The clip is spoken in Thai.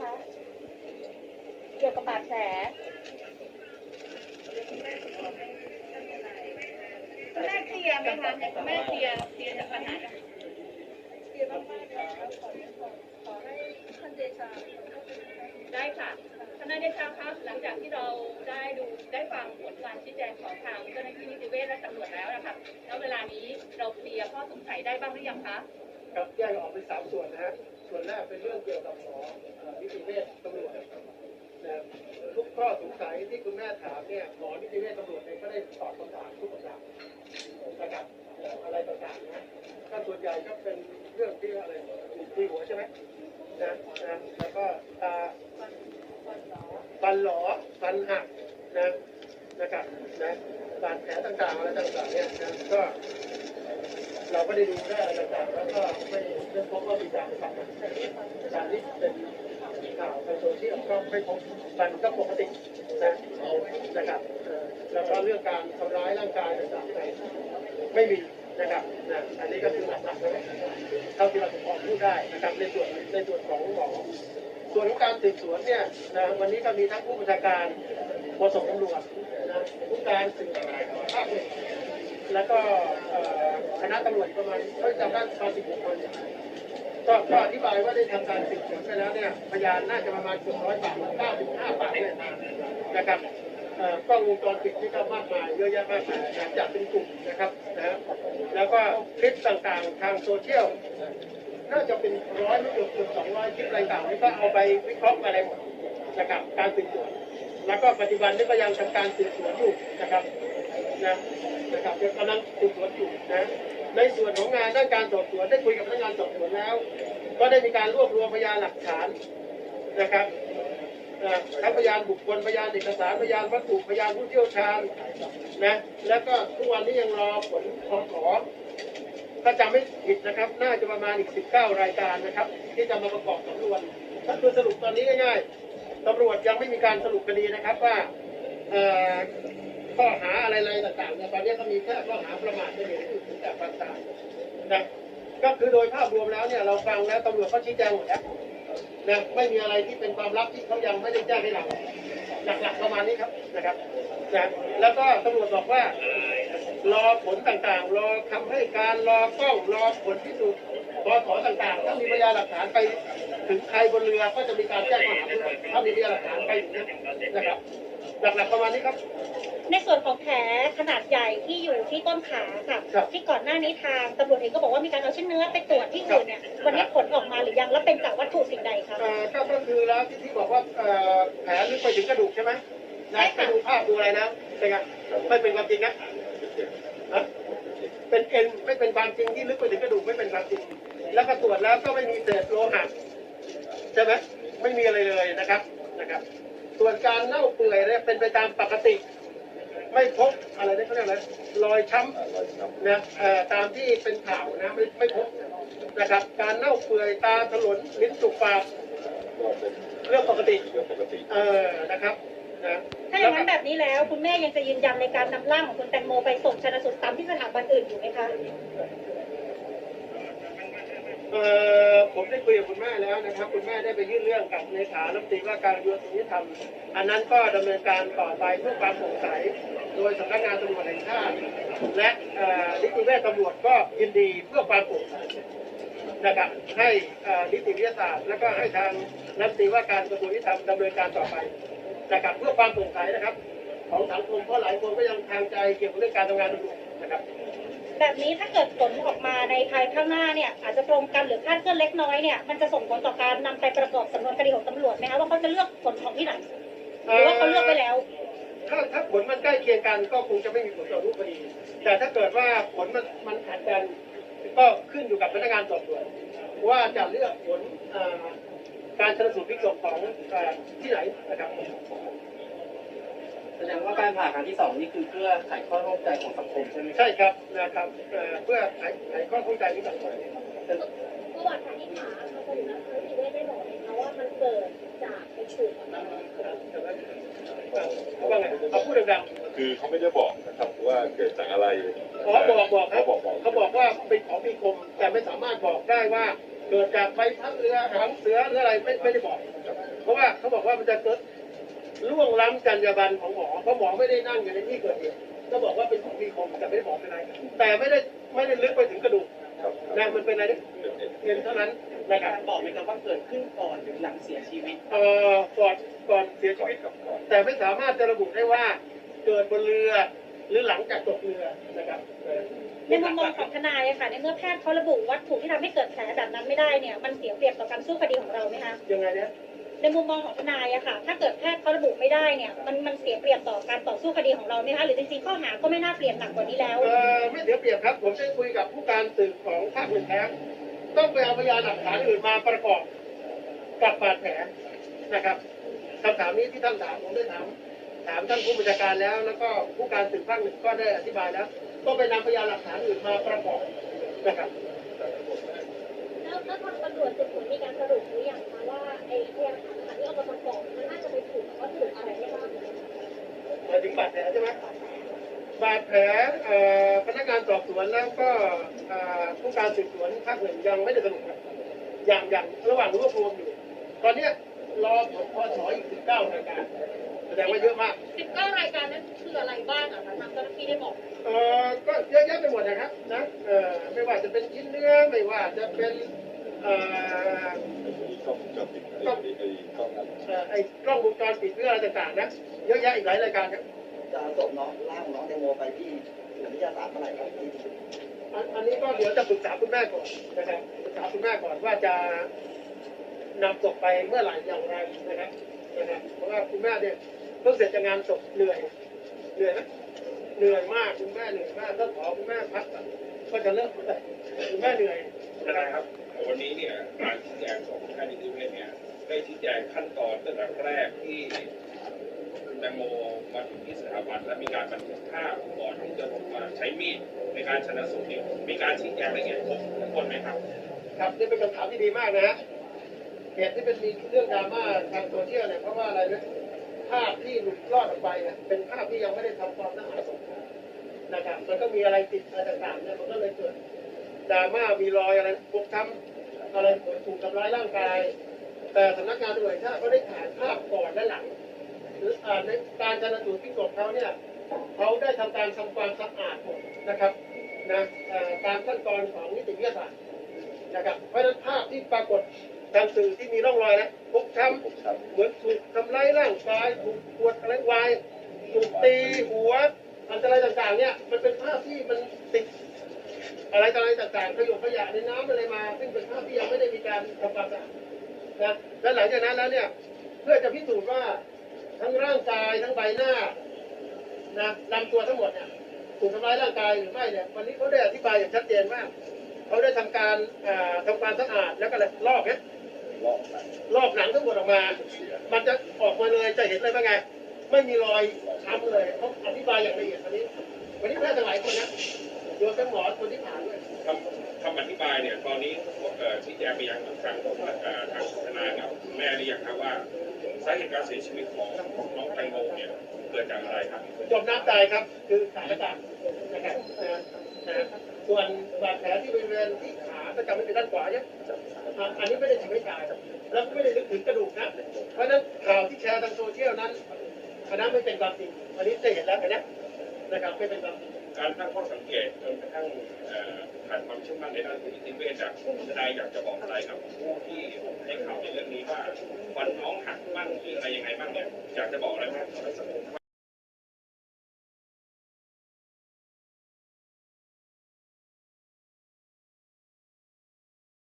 คะ เกี่ยวกับบาดแผลแม่เคลียร์ไหมคะแม่เคลียร์เคลียร์ปัญหาเรียนมากๆนะคะขอขอให้ท่านเดชาได้ค่ะทนายเดชาครับหลังจากที่เราได้ดูได้ฟังผลการชี้แจงของทางเจ้าหน้าที่นิติเวชและตำรวจแล้วนะครับแล้วเวลานี้เราเคลียร์ข้อสงสัยได้บ้างหรือยังคะครับแยกออกเป็นสามส่วนนะฮะ ส่วนแรกเป็นเรื่องเกี่ยวกับหมอนิติเวชตำรวจนะครับทุกข้อสงสัยที่คุณแม่ถามเนี่ยหมอนิติเวชตำรวจเองก็ได้ตอบคำถามทุกคำถามนะครับอะไรต่างๆนะก็ส่วนใหญ่ก็เป็นเรื่องที่อะไรที่หัวใช่ไหมนะนะแล้วก็ตาฟันหลอฟันหักนะนะครับนะบาดแผลต่างๆอะไรต่างๆเนี่ยนะก็ เราก็ได้ดูได้อะไรต่างๆแล้วก็ไม่ไม่พบว่ามีการทำการที่เป็นข่าวในโซเชียลก็ไม่พบมันก็ปกตินะนะครับแล้วก็เรื่องการทำร้ายร่างกายต่างๆไม่มีนะครับนะอันนี้ก็คือหลักๆนะเท่าที่เราจะพอพูดได้นะครับในส่วนในส่วนของหมอส่วนของการสืบสวนเนี่ยนะวันนี้ก็มีทั้งผู้บัญชาการโฆษกตำรวจนะผู้การสืบภาคหนึ่ง แล้วก็คณะตำรวจประมาณเขาจำได้ประมาณสิบหกคนก็ก็อธิบายว่าได้ทำการสืบสวนไปแล้วเนี่ยพยานน่าจะประมาณเกือบร้อยปากเก้าสิบห้าปากเนี่ยนะครับกล้องวงจรปิดที่ก็มากมายเยอะแยะมากมายจัดเป็นกลุ่มนะครับนะแล้วก็คลิปต่างๆทางโซเชียลน่าจะเป็นร้อยหรือเกือบเกือบสองร้อยคลิปอะไรต่างๆนี่ก็เอาไปวิเคราะห์อะไรหมดนะครับการสืบสวนแล้วก็ปัจจุบันนี้ก็ยังทำการสืบสวนอยู่นะครับ นะนะครับเดี๋ยวกำลังสืบสวนอยู่นะในส่วนของงานด้านการสอบสวนได้คุยกับพนักงานสอบสวนแล้ว ก็ได้มีการรวบรวมพยานหลักฐานนะครับทั้งพยานบุคคลพยานเอกสารพยานวัตถุพยานผู้เชี่ยวชาญนะแล้วก็ทุกวันนี้ยังรอผลขอขอถ้าจำไม่ผิดนะครับ น่าจะประมาณอีก 19 รายการนะครับ ที่จะมาประกอบสำนวนถ้าคือสรุปตอนนี้ง่ายๆตำรวจยังไม่มีการสรุปคดีนะครับว่าเอ่อ ข้อหาอะไรๆต่างๆเนี่ยตอนนี้ก็มีแค่ข้อหาประมาทไม่เห็นถึงแต่ความตายนะก็คือโดยภาพรวมแล้วเนี่ยเราฟังแล้วตำรวจเขาชี้แจงหมดแล้วนะไม่มีอะไรที่เป็นความลับที่เขายังไม่ได้แจ้งให้เราหลักๆประมาณนี้ครับนะครับนะแล้วก็ตำรวจบอกว่ารอผลต่างๆ รอคำให้การรอกล้องรอผลพิสูจน์รอถอต่างๆถ้ามีพยานหลักฐานไปถึงใครบนเรือก็จะมีการแจ้งข้อหาถ้ามีพยานหลักฐานไปถึงนะครับหลักๆประมาณนี้ครับ ในส่วนของแผลขนาดใหญ่ที่อยู่ที่ต้นขาค่ะ ครับ ที่ก่อนหน้านี้ทางตำรวจเองก็บอกว่ามีการเอาชิ้นเนื้อไปตรวจที่อื่นเนี่ยวันนี้ผลออกมาหรือยังแล้วเป็นจากวัตถุสิ่งใดคะ เอ่อก็ก็คือแล้วที่ที่บอกว่าเอ่อแผลลึกไปถึงกระดูกใช่ไหมใช่นะค่ะไปดูภาพดูอะไรนะเป็นไงไม่เป็นความจริงนะฮะเป็นเอ็นไม่เป็นความจริงที่ลึกไปถึงกระดูกไม่เป็นความจริง แล้วก็ตรวจแล้วก็ไม่มีเศษโลหะใช่ไหมไม่มีอะไรเลยนะครับนะครับ ส่วนการเน่าเปื่อยเนี่ยเป็นไปตามปกติ ไม่พบอะไรนะเขาเรียกอะไรรอยช้ำนะเอ่อตามที่เป็นข่าวนะไม่ไม่พบนะครับการเน่าเปื่อยตาถลนลิ้นจุกปากเรื่องปกติเรื่องปกติ เออนะครับนะถ้าอย่างนั้นแบบนี้แล้วคุณแม่ยังจะยืนยันในการนำร่างของคุณแตงโมไปส่งชนะสูตรตามที่สถาบันอื่นอยู่ไหมคะเออผมได้ คุยกับคุณแม่แล้วนะครับ คุณแม่ได้ไปยื่นเรื่องกับเลขารัฐมนตรีว่าการกระทรวงยุติธรรมอันนั้นก็ดำเนินการต่อไปเพื่อความโปร่งใสโดยสำนักงานตำรวจแห่งชาติและนิติเวชตำรวจก็ยินดีเพื่อความโปร่งใสนะครับให้นิติวิทยาศาสตร์ แล้วก็ให้ทางรัฐมนตรีว่าการกระทรวงยุติธรรมดำเนินการต่อไปนะครับเพื่อความโปร่งใสนะครับ ของสังคมเพราะหลายคนก็ยังทางใจเกี่ยวกับเรื่องการทำงานตำรวจนะครับ แบบนี้ถ้าเกิดผลออกมาในภายข้างหน้าเนี่ยอาจจะตรงกันหรือคลาดเคลื่อนเล็กน้อยเนี่ยมันจะส่งผลต่อการนำไปประกอบสำนวนคดีของตำรวจไหมคะว่าเขาจะเลือกผลของที่ไหนหรือว่าเขาเลือกไปแล้ว ถ้าถ้าผลมันใกล้เคียงกันก็คงจะไม่มีผลต่อรูปคดี แต่ถ้าเกิดว่าผลมันมันขัดกันก็ขึ้นอยู่กับพนักงานสอบสวนว่าจะเลือกผลการชนสูตรพลิกศพของอที่ไหนนะครับ แสดงว่าการผ่าครั้งที่สองนี่คือเพื่อไขข้อข้องใจของสังคมใช่ไหมครับใช่ครับนะครับเอ่อเพื่อไขไขข้อข้องใจนี้ต่างๆเมื่อวานทางที่ขาทางคนนักนิติเวชได้บอกไหมคะว่ามันเกิดจากไปฉุกเขาว่าไงเขาพูดดังคือเขาไม่ได้บอกนะครับว่าเกิดจากอะไรๆเขาบอกบอกครัเขาบบอกบอกเขาบอกว่าเป็นของมีคมแต่ไม่สามารถบอกได้ว่าเกิดจากใบพัดเรือหางเสือหรืออะไรไม่ไม่ได้บอก เพราะว่าเขาบอกว่ามันจะเกิด ล่วงล้ำจรรยาบรรณของหมอเพราะหมอไม่ได้นั่งอยู่ในที่เกิดเหตุก็บอกว่าเป็นของมีคมแต่ไม่ได้บอกเป็นอะไร แต่ไม่ได้ไม่ได้ลึกไปถึงกระดูกครับนะมันเป็นอะไรนะเพียงเท่านั้นนะครับบอกไหมครับว่าเกิดขึ้นก่อนหรือหลังเสียชีวิตเอ่อก่อนก่อนเสียชีก่อนวิตกับก่อนแต่ไม่สามารถจะระบุได้ว่าเกิดบนเรือหรือหลังจากตกเรือนะครับเออในมุมมองของทนายอะค่ะในเมื่อแพทย์เขาระบุวัตถุที่ทำให้เกิดแผลแบบนั้นไม่ได้เนี่ยมันเสียเปรียบต่อการสู้คดีของเราไหมคะยังไงเนี่ย ในมุมมองของทนายอะค่ะ ถ้าเกิดแพทย์เขาระบุไม่ได้เนี่ย มันมันเสียเปรียบต่อการต่อสู้คดีของเราไหมคะ หรือจริงๆข้อหาก็ไม่น่าเปลี่ยนหนักกว่านี้แล้ว เออไม่เสียเปรียบครับ ผมได้คุยกับผู้การสืบของภาคหนึ่งแล้วต้องไปเอาพยานหลักฐานอื่นมาประกอบกับบาดแผลนะครับคำถามนี้ที่ท่านถามผมได้ถามถามท่านผู้บัญชาการแล้ว แล้วก็ผู้การสืบภาคหนึ่งก็ได้อธิบายแล้วต้องไปนำพยานหลักฐานอื่นมาประกอบนะครับ แล้วแล้วทางตำรวจสืบสวนมีการสรุปหรือยังคะว่าไอ้พยานหลักฐานที่เอามาประกอบมันน่าจะไปถูกวัตถุอะไรได้บ้างหมายถึงบาดแผลใช่ไหมบาดแผลพนักงานสอบสวนแล้วก็ผู้การสืบสวนภาคหนึ่งยังไม่ได้สรุปอย่างอย่างระหว่างรวบรวมอยู่ ตอนนี้รอผลพอสออีก19รายการแสดงว่าเยอะมาก19รายการนั้นคืออะไรบ้างอะคะทางเจ้าหน้าที่ได้บอกเออก็เยอะแยะไปหมดนะครับนะเออไม่ว่าจะเป็นชิ้นเนื้อไม่ว่าจะเป็น เอ่อมีกล้องวงจรปิดไอ้ไอ้กล้องนั้นเอ่อไอ้กล้องวงจรปิดหรืออะไรต่างๆนะเยอะแยะอีกหลายรายการครับจะเอาศพน้องร่างน้องแตงโมไปที่ศูนย์วิทยาศาสตร์เมื่อไหร่ครับที่อันอันนี้ก็เดี๋ยวจะปรึกษาคุณแม่ก่อนนะครับปรึกษาคุณแม่ก่อนว่าจะนำศพไปเมื่อไหร่อย่างไรนะครับนะครับเพราะว่าคุณแม่เนี่ยเพิ่งเสร็จจากงานศพเหนื่อยเหนื่อยไหมเหนื่อยมากคุณแม่เหนื่อยมากถ้าขอคุณแม่พักก่อนก็จะเลิกคุณแม่เหนื่อย นะครับวันนี้เนี่ยการชี้แจงของท่านนิติเวชเนี่ยได้ชี้แจงขั้นตอนตั้งแต่แรกที่คุณแตงโมมาถึงที่สถาบันและมีการบันทึกภาพก่อนที่จะมาใช้มีดในการชนะสูตรเนี่ยมีการชี้แจงละเอียดครบทุกคนไหมครับ ครับนี่เป็นคำถามที่ดีมากนะฮะเหตุที่เป็นมีเรื่องดราม่าทางโซเชียลเนี่ยเพราะว่าอะไรนะภาพที่หลุดรอดออกไปเนี่ยเป็นภาพที่ยังไม่ได้ทำความสะอาดศพนะครับมันก็มีอะไรติดอะไรต่างๆเนี่ยมันก็เลยเกิด ดราม่ามีรอยอะไรพวกช้ำอะไรถูกทำร้ายร่างกาย แต่สำนักงานตำรวจชาติก็ได้ถ่ายภาพก่อนและหลัง หรืออ่าในการชันสูตรพลิกศพเขาเนี่ยเขาได้ทำการทำความสะอาดหมดนะครับนะตามขั้นตอนของนิติวิทยาศาสตร์นะครับเพราะฉะนั้นภาพที่ปรากฏทางสื่อที่มีร่องรอยนะพกช้ำเหมือนถูกทำร้ายร่างกายถูกปวดอะไรวายถูกตีหัวอันตรายต่างๆเนี่ยมันเป็นภาพที่มันติด อะไรต่ออะไรต่างๆขยะขยะในน้ำอะไรมา ซึ่งเป็นภาพที่ยังไม่ได้มีการทำความสะอาดนะและหลังจากนั้นแล้วเนี่ยเพื่อจะพิสูจน์ว่าทั้งร่างกายทั้งใบหน้านะลำตัวทั้งหมดเนี่ยถูกทำร้ายร่างกายหรือไม่เนี่ยวันนี้เขาได้อธิบายอย่างชัดเจนว่าเขาได้ทำการอ่าทำความสะอาดแล้วก็เลยลอกเนี่ยลอกไปลอกหนังทั้งหมดออกมา มันจะออกมาเลยจะเห็นเลยว่าไง ไม่มีรอยช้ำเลยเขาอธิบายอย่างละเอียดวันนี้ วันนี้แพทย์ทั้งหลายคนนะ โยนทั้งหมอคนที่ผ่านด้วยคำคำอธิบายเนี่ยตอนนี้เอ่อชี้แจงไปยังทางเอ่อทางทนายกับคุณแม่หรือยังครับว่าสาเหตุการเสียชีวิตของน้องแตงโมเนี่ยเกิดจากอะไรครับจมน้ำตายครับ คือขาดอากาศนะครับนะนะส่วนบาดแผลที่บริเวณที่ขาก็จะไม่เป็นด้านขวาเนี่ยอ่าอันนี้ไม่ได้ทำให้ตายแล้วก็ไม่ได้นึกถึงกระดูกนะเพราะฉะนั้นข่าวที่แชร์ทางโซเชียลนั้นอันนั้นไม่เป็นความจริงอันนี้จะเห็นแล้วเห็นนะนะครับไม่เป็นความจริง การตั้งข้อสังเกตจนกระทั่งเอ่อขาดความเชื่อมั่นในด้านนิติเวชจากผู้ทนายอยากจะบอกอะไรกับผู้ที่ให้ข่าวในเรื่องนี้ว่าวันน้องหักบ้างหรืออะไรยังไงบ้างเนี่ยอยากจะบอกอะไรบ้างกับสังคม